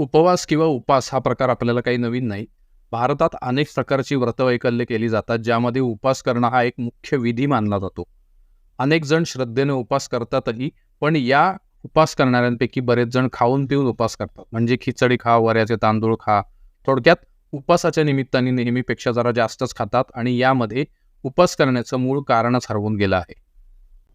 उपवास किंवा उपास हा प्रकार आपल्याला काही नवीन नाही. भारतात अनेक प्रकारची व्रतवैकल्य केली जातात ज्यामध्ये उपास करणं हा एक मुख्य विधी मानला जातो. अनेक जण श्रद्धेने उपास करतातही पण या उपास करणाऱ्यांपैकी बरेच जण खाऊन पिऊन उपास करतात. म्हणजे खिचडी खा वऱ्याचे तांदूळ खा. थोडक्यात उपासाच्या निमित्ताने नेहमीपेक्षा जरा जास्तच खातात आणि यामध्ये उपास करण्याचं मूळ कारणच हरवून गेलं आहे.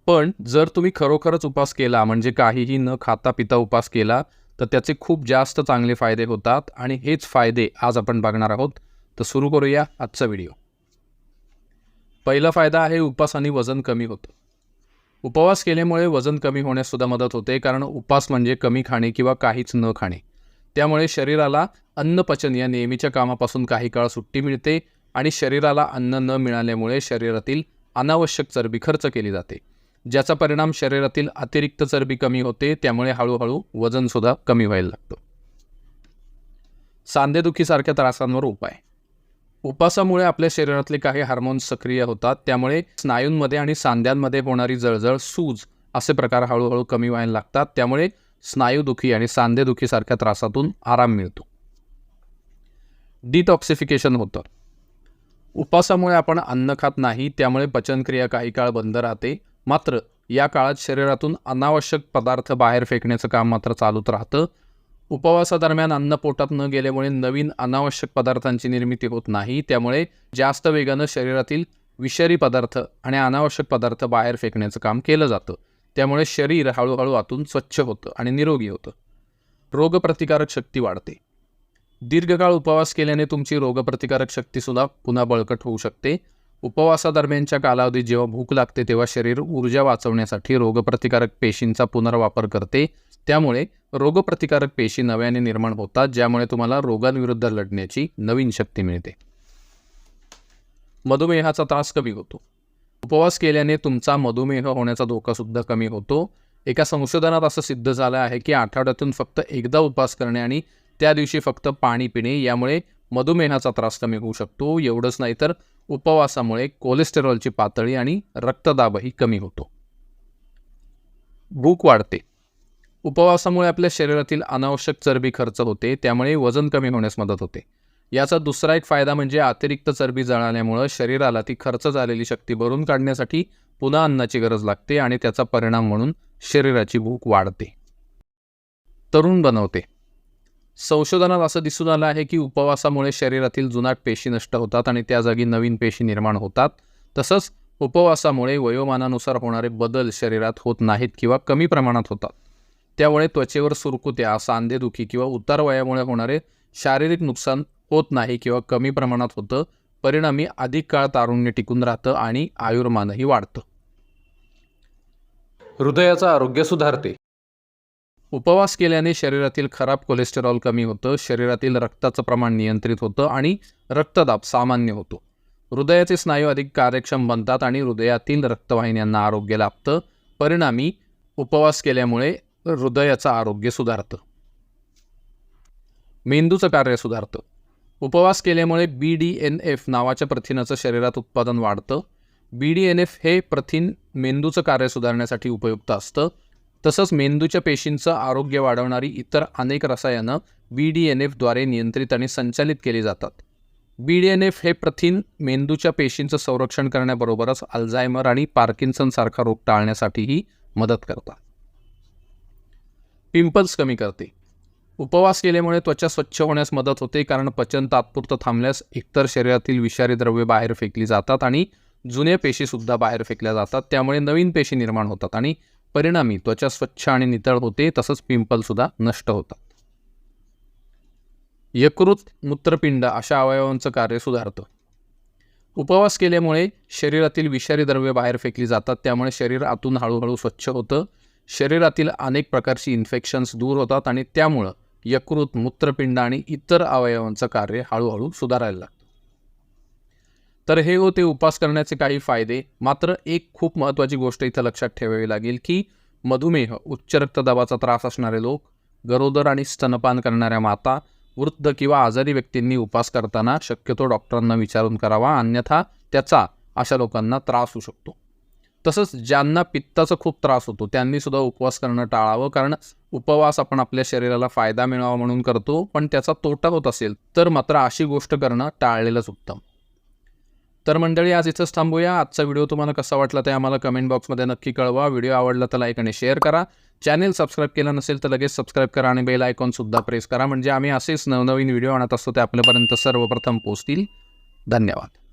पण जर तुम्ही खरोखरच उपास केला म्हणजे काहीही न खाता पिता उपास केला तर त्याचे खूप जास्त चांगले फायदे होतात आणि हेच फायदे आज आपण बघणार आहोत. तर सुरू करूया आजचा व्हिडिओ. पहिला फायदा आहे उपासाने वजन कमी होतं. उपवास केल्यामुळे वजन कमी होण्यासुद्धा मदत होते कारण उपास म्हणजे कमी खाणे किंवा काहीच न खाणे. त्यामुळे शरीराला अन्नपचन या नेहमीच्या कामापासून काही काळ सुट्टी मिळते आणि शरीराला अन्न न मिळाल्यामुळे शरीरातील अनावश्यक चरबी खर्च केली जाते. ज्याचा परिणाम शरीरातील अतिरिक्त चरबी कमी होते त्यामुळे हळूहळू वजनसुद्धा कमी व्हायला लागतं. सांधेदुखीसारख्या त्रासांवर उपाय. उपासामुळे आपल्या शरीरातले काही हार्मोन्स सक्रिय होतात त्यामुळे स्नायूंमध्ये आणि सांध्यांमध्ये होणारी जळजळ सूज असे प्रकार हळूहळू कमी व्हायला लागतात त्यामुळे स्नायूदुखी आणि सांधेदुखीसारख्या त्रासातून आराम मिळतो. डिटॉक्सिफिकेशन होतं. उपासामुळे आपण अन्न खात नाही त्यामुळे पचनक्रिया काही काळ बंद राहते मात्र या काळात शरीरातून अनावश्यक पदार्थ बाहेर फेकण्याचं काम मात्र चालूच राहतं. उपवासादरम्यान अन्न पोटात न गेल्यामुळे नवीन अनावश्यक पदार्थांची निर्मिती होत नाही. त्यामुळे जास्त वेगानं शरीरातील विषारी पदार्थ आणि अनावश्यक पदार्थ बाहेर फेकण्याचं काम केलं जातं. त्यामुळे शरीर हळूहळू आतून स्वच्छ होतं आणि निरोगी होतं. रोगप्रतिकारक शक्ती वाढते. दीर्घकाळ उपवास केल्याने तुमची रोगप्रतिकारक शक्तीसुद्धा पुन्हा बळकट होऊ शकते. उपवासादरम्यानच्या कालावधीत जेव्हा भूक लागते तेव्हा शरीर ऊर्जा वाचवण्यासाठी रोगप्रतिकारक पेशींचा पुनर्वापर करते. त्यामुळे रोगप्रतिकारक पेशी नव्याने निर्माण होतात ज्यामुळे तुम्हाला रोगांविरुद्ध लढण्याची नवीन शक्ती मिळते. मधुमेहाचा त्रास कमी होतो. उपवास केल्याने तुमचा मधुमेह होण्याचा धोकासुद्धा कमी होतो. एका संशोधनात असं सिद्ध झालं आहे की आठवड्यातून फक्त एकदा उपवास करणे आणि त्या दिवशी फक्त पाणी पिणे यामुळे मधुमेहाचा त्रास कमी होऊ शकतो. एवढंच नाही तर उपवासामुळे कोलेस्टेरॉलची पातळी आणि रक्तदाबही कमी होतो. भूक वाढते. उपवासामुळे आपल्या शरीरातील अनावश्यक चरबी खर्च होते त्यामुळे वजन कमी होण्यास मदत होते. याचा दुसरा एक फायदा म्हणजे अतिरिक्त चरबी जळाल्यामुळं शरीराला ती खर्च झालेली शक्ती भरून काढण्यासाठी पुन्हा अन्नाची गरज लागते आणि त्याचा परिणाम म्हणून शरीराची भूक वाढते. तरुण बनवते. संशोधनात असं दिसून आलं आहे की उपवासामुळे शरीरातील जुनाट पेशी नष्ट होतात आणि त्या जागी नवीन पेशी निर्माण होतात. तसंच उपवासामुळे वयोमानानुसार होणारे बदल शरीरात होत नाहीत किंवा कमी प्रमाणात होतात. त्यामुळे त्वचेवर सुरकुत्या सांधेदुखी किंवा उतार वयामुळे होणारे शारीरिक नुकसान होत नाही किंवा कमी प्रमाणात होतं. परिणामी अधिक काळ तारुण्य टिकून राहतं आणि आयुर्मानही वाढतं. हृदयाचं आरोग्य सुधारते. उपवास केल्याने शरीरातील खराब कोलेस्टेरॉल कमी होतं शरीरातील रक्ताचं प्रमाण नियंत्रित होतं आणि रक्तदाब सामान्य होतो. हृदयाचे स्नायू अधिक कार्यक्षम बनतात आणि हृदयातील रक्तवाहिन्यांना आरोग्य लाभतं. परिणामी उपवास केल्यामुळे हृदयाचं आरोग्य सुधारतं. मेंदूचं कार्य सुधारतं. उपवास केल्यामुळे बी डी एन एफ नावाच्या प्रथिनाचं शरीरात उत्पादन वाढतं. बी डी एन एफ हे प्रथिन मेंदूचं कार्य सुधारण्यासाठी उपयुक्त असतं. तसंच मेंदूच्या पेशींचं आरोग्य वाढवणारी इतर अनेक रसायनं बी डी एन एफद्वारे नियंत्रित आणि संचालित केली जातात. बी डी एन एफ हे प्रथिन मेंदूच्या पेशींचं संरक्षण करण्याबरोबरच अल्झायमर आणि पार्किन्सनसारखा रोग टाळण्यासाठीही मदत करतात. पिंपल्स कमी करते. उपवास केल्यामुळे त्वचा स्वच्छ होण्यास मदत होते कारण पचन तात्पुरतं थांबल्यास एकतर शरीरातील विषारी द्रव्ये बाहेर फेकली जातात आणि जुन्या पेशीसुद्धा बाहेर फेकल्या जातात. त्यामुळे नवीन पेशी निर्माण होतात आणि परिणामी त्वचा स्वच्छ आणि नितळ होते तसंच पिंपलसुद्धा नष्ट होतात. यकृत मूत्रपिंड अशा अवयवांचं कार्य सुधारतं. उपवास केल्यामुळे शरीरातील विषारी द्रव्ये बाहेर फेकली जातात त्यामुळे शरीर आतून हळूहळू स्वच्छ होतं. शरीरातील अनेक प्रकारची इन्फेक्शन्स दूर होतात आणि त्यामुळं यकृत मूत्रपिंड आणि इतर अवयवांचं कार्य हळूहळू सुधारायला लागतं. तर हे होते उपवास करण्याचे काही फायदे. मात्र एक खूप महत्त्वाची गोष्ट इथं लक्षात ठेवावी लागेल की मधुमेह उच्च रक्तदाबाचा त्रास असणारे लोक गरोदर आणि स्तनपान करणाऱ्या माता वृद्ध किंवा आजारी व्यक्तींनी उपवास करताना शक्यतो डॉक्टरांना विचारून करावा अन्यथा त्याचा अशा लोकांना त्रास होऊ शकतो. तसंच ज्यांना पित्ताचा खूप त्रास होतो त्यांनीसुद्धा उपवास करणं टाळावं कारण उपवास आपण आपल्या शरीराला फायदा मिळावा म्हणून करतो पण त्याचा तोटा होत असेल तर मात्र अशी गोष्ट करणं टाळलेलंच उत्तम. तर मंडळी आज इथंच थांबूया. आजचा व्हिडिओ तुम्हाला कसा वाटला ते आम्हाला कमेंट बॉक्समध्ये नक्की कळवा. व्हिडिओ आवडला तर लाईक आणि शेअर करा. चॅनेल सबस्क्राईब केलं नसेल तर लगेच सबस्क्राईब करा आणि बेल आयकॉनसुद्धा प्रेस करा. म्हणजे आम्ही असेच नवनवीन व्हिडिओ आणत असतो ते आपल्यापर्यंत सर्वप्रथम पोहोचतील. धन्यवाद.